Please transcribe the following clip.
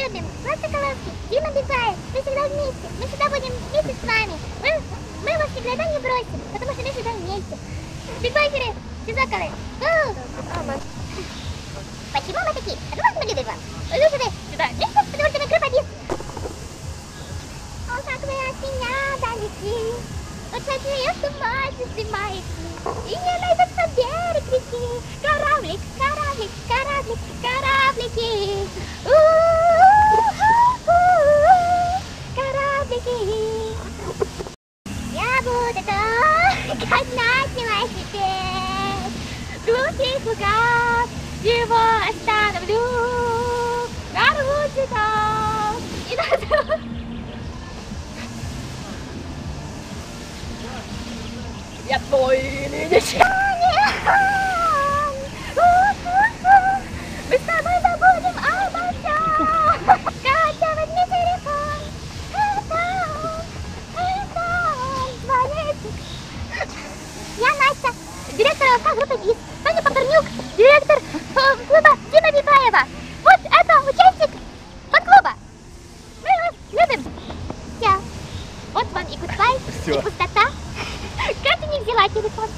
любим. Влад Соколовский, Дима Бегаев. Мы всегда вместе. Мы всегда будем вместе с вами. Мы, мы вас никогда не бросим, потому что мы всегда вместе. Бигбайкеры, сизакалы. Почему мы такие? Потому что мы любим вас. Слушайте сюда. Вместе, потому что мы крапобис. О, как вы от меня далеки. Вот хочу я с ума снимает. И не найдется берег реки. Кораблик, кораблик, かなってましてルーシーフが注文したのルーラルフジのいただきますやっとおいにでした директор ЛК группы ГИС. Таня Погорнюк, директор э, клуба Дима Бибаева. Вот это участник фан-клуба. Мы вас любим. Все. Вот вам и гудбай, и пустота. Катя не взяла телефон.